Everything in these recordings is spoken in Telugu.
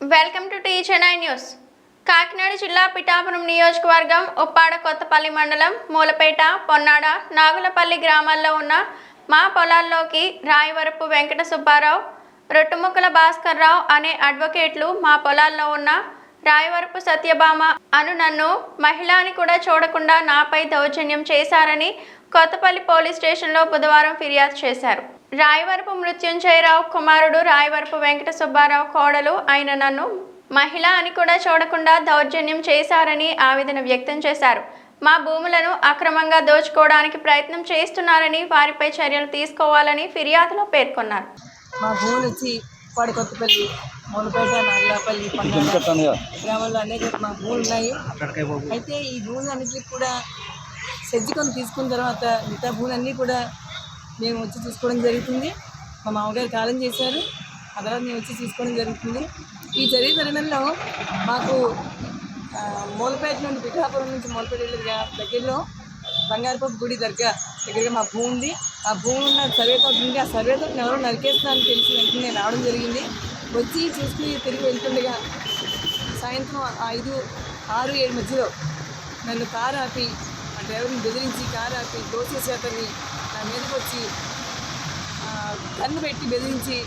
Welcome to T Chennai news Kakinada జిల్లా పిఠాపురం నియోజకవర్గం ఉప్పాడ కొత్తపల్లి మండలం మూలపేట పొన్నాడ నాగులపల్లి గ్రామాల్లో ఉన్న మా పొలాల్లోకి రాయవరపు వెంకట సుబ్బారావు రొట్టుముక్కల భాస్కర్రావు అనే అడ్వకేట్లు మా పొలాల్లో ఉన్న రాయవరపు సత్యభామ అను నన్ను మహిళని కూడా చూడకుండా నాపై దౌర్జన్యం చేశారని కొత్తపల్లి పోలీస్ స్టేషన్లో బుధవారం ఫిర్యాదు చేశారు. రాయవరపు మృత్యుంజయరావు కుమారుడు రాయవరపు వెంకట సుబ్బారావు కోడలు అయిన నన్ను మహిళ అని కూడా చూడకుండా దౌర్జన్యం చేశారని ఆవేదన వ్యక్తం చేశారు. మా భూములను అక్రమంగా దోచుకోవడానికి ప్రయత్నం చేస్తున్నారని వారిపై చర్యలు తీసుకోవాలని ఫిర్యాదులో పేర్కొన్నారు. మా భూములు వచ్చి వాడి కొత్తపల్లి మూలపేట నాగలాపల్లి గ్రామాల్లో అనేక మా భూములు ఉన్నాయి అయితే ఈ భూములన్నిటికి కూడా సజ్జికొని తీసుకున్న తర్వాత మిగతా భూములన్నీ కూడా మేము వచ్చి చూసుకోవడం జరుగుతుంది. మా మామగారు కాలం చేశారు. ఆ తర్వాత మేము వచ్చి చూసుకోవడం జరుగుతుంది. ఈ జరిగే తరుణంలో మాకు మూలపేట నుండి పిఠాపురం నుంచి మూలపేట వెళ్ళే దగ్గరలో బంగారపప్పు గుడి దగ్గర దగ్గరగా మా భూమి ఉంది. ఆ భూమి ఉన్న సర్వే తోట ఉంది ఆ సర్వే తోటని ఎవరో నరికేస్తానని తెలిసి వెంటనే నేను రావడం జరిగింది. వచ్చి చూసుకుని తిరిగి వెళ్తుండగా సాయంత్రం ఐదు ఆరు ఏడు మధ్యలో నన్ను కారు ఆపి ఆ డ్రైవర్ని బెదిరించి కారు ఆపి దోసేసి అతన్ని నా మీదకి వచ్చి కన్ను పెట్టి బెదిరించి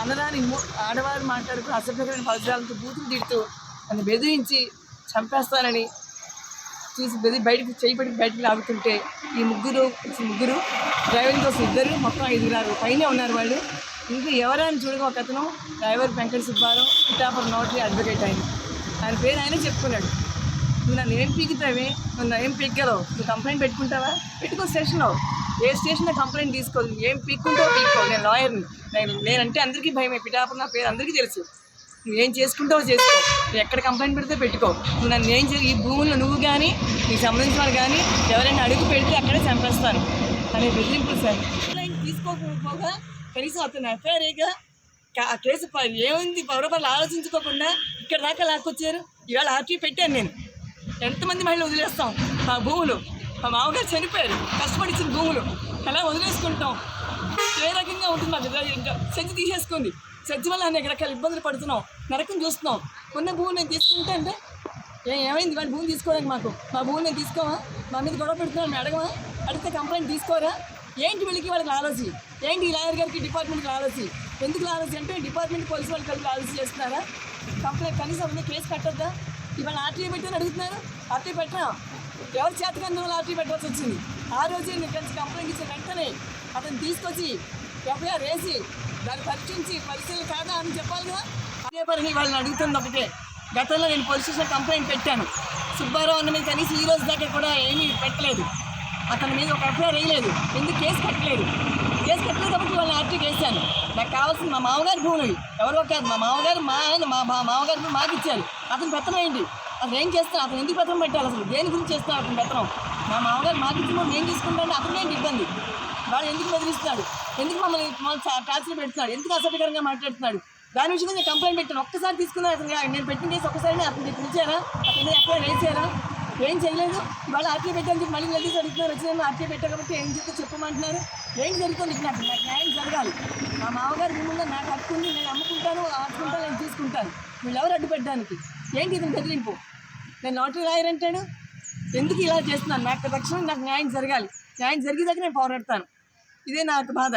అన్నదాని ఆడవారు మాట్లాడుతూ అసభ్యకరమైన పదజాలతో బూతులు తిడుతూ అని బెదిరించి చంపేస్తానని చూసి బెది బయటకు చేయి పెట్టి బయటకు లాగుతుంటే ఈ ముగ్గురు ఈ ముగ్గురు డ్రైవింగ్ కోసం ఇద్దరు మొత్తం ఐదుగురు పైన ఉన్నారు వాళ్ళు. ఇంకా ఎవరైనా చూడగా ఒక అతను driver Venkata Subbarao Pithapuram notary advocate ఆయన. ఆయన పేరు ఆయనే చెప్పుకున్నాడు. నువ్వు నన్ను ఏం పీకుతావే? నువ్వు నన్ను ఏం పీక్కలో నువ్వు కంప్లైంట్ పెట్టుకుంటావా? పెట్టుకో స్టేషన్లో. ఏ స్టేషన్లో కంప్లైంట్ తీసుకోదు. ఏం పీక్కుంటావు పీక్కో. నేను లాయర్ని. నేను నేనంటే అందరికీ భయమే. పిఠాపురం నా పేరు అందరికీ తెలుసు. నువ్వు ఏం చేసుకుంటావో చేసుకో. నువ్వు ఎక్కడ కంప్లైంట్ పెడితే పెట్టుకో. నువ్వు నన్ను ఏం చేసి ఈ భూముల్లో నువ్వు కానీ నీకు సంబంధించిన వాళ్ళు కానీ ఎవరైనా అడుగు పెడితే అక్కడే చంపేస్తాను అనే బెదిరింపులు సార్. కంప్లైంట్ తీసుకోకపోగా కనీసం అతను ఎఫ్ఐఆర్ఏగా ఆ కేసు ప- ఏమైంది? పౌరపాలు ఆలోచించుకోకుండా ఇక్కడ దాకా లాక్కొచ్చారు. ఇవాళ ఆర్టీ పెట్టాను నేను. ఎంతమంది మహిళలు వదిలేస్తాం? మా భూములు. మా మామగారు చనిపోయారు. కష్టపడిచ్చిన భూములు. ఎలా వదిలేసుకుంటాం? ఏ రకంగా ఉంటుంది మా బిడ్డ. ఇంకా సెజ్జి తీసేసుకుంది సెజ్జి వల్ల అనేక రకాల ఇబ్బందులు పడుతున్నాం నరకం చూస్తున్నాం ఉన్న భూమి నేను తీసుకుంటే అంటే ఏమైంది? వాడి భూమి తీసుకోవడానికి మాకు. మా భూమి నేను తీసుకోవా? మా మీద గొడవ పెడుతున్నాను మేము అడగమా అడిగితే కంప్లైంట్ తీసుకోరా? ఏంటి వీళ్ళకి వాళ్ళకి ఆలోచి? ఏంటి ఈ లాయర్ గారికి డిపార్ట్మెంట్కి ఆలోచి? ఎందుకు ఆలోచి అంటే డిపార్ట్మెంట్ పోలీసు వాళ్ళు కలిపి ఆలోచి చేస్తున్నారా? కంప్లైంట్ కనీసం ఉంది కేసు కట్టద్దా ఇవాళ ఆర్టీఐ పెట్టని అడుగుతున్నారు. ఆర్టీఐ పెట్టరా? ఎవరి చేతకందు లాటరీ పెట్టాల్సి వచ్చింది? ఆ రోజే నేను కలిసి కంప్లైంట్ ఇచ్చిన వెంటనే అతను తీసుకొచ్చి ఎఫ్ఐఆర్ వేసి దాన్ని పరీక్షించి పరిస్థితులు కాదా అని చెప్పాలి కదా? అదే పని వాళ్ళని అడుగుతుంది ఒకటే. గతంలో నేను పోలీస్ స్టేషన్ కంప్లైంట్ పెట్టాను. సుబ్బారావు అన్న మీద కనీసం ఈ రోజు దాకా కూడా ఏమీ పెట్టలేదు. అతని మీద ఒక ఎఫ్ఐఆర్ వేయలేదు. ఎందుకు కేసు కట్టలేదు? కేసు కట్టలేదు కాబట్టి వాళ్ళని ఆర్టీ వేసాను నాకు కావాల్సింది మా మామగారి భూమి ఎవరో కాదు మా మామగారు మా ఆయన మా మా మామగారి భూమి మాకు ఇచ్చారు. అతను పెత్తనం ఏంటి? అసలు ఏం చేస్తాను అతను ఎందుకు పత్రం పెట్టాలి? అసలు దేని గురించి చేస్తాను అతను పత్రం. మా మామగారు మాకు ఇచ్చిన మేము ఏం తీసుకుంటాను అతను ఏంటి ఇబ్బంది? వాడు ఎందుకు బెదిరిస్తున్నాడు? ఎందుకు మమ్మల్ని మమ్మల్ని టార్చర్ పెడుతున్నాడు? ఎందుకు అసభ్యకరంగా మాట్లాడుతున్నాడు? దాని విషయంగా నేను కంప్లైంట్ పెట్టాను. ఒక్కసారి తీసుకున్నాను అతను నేను పెట్టిన కేసు ఒక్కసారి అతను పిలిచారా? అతను ఎక్కడ వేసారా ఏం చేయలేదు. వాళ్ళు ఆర్టీ పెట్టాను చెప్పి మళ్ళీ వెళ్ళి అడుగుతున్నారు వచ్చిన ఆర్టీ పెట్టా కాబట్టి ఏం చెప్తే చెప్పమంటున్నారు. ఏం జరుగుతుంది? నాకు నాకు న్యాయం జరగాలి. మా మామగారు మిమ్మల్ని నాకు హక్కు ఉంది నేను అమ్ముకుంటాను ఆడుకుంటాను నేను తీసుకుంటాను వీళ్ళు ఎవరు అడ్డు పెట్టడానికి ఏంటి ఇతను బెదిరింపు? నేను నోటరీ రాయర్ అంటాడు? ఎందుకు ఇలా చేస్తున్నాను? నాకు తక్షణం నాకు న్యాయం జరగాలి. న్యాయం జరిగేదాకా నేను పోరాడతాను. ఇదే నాకు బాధ.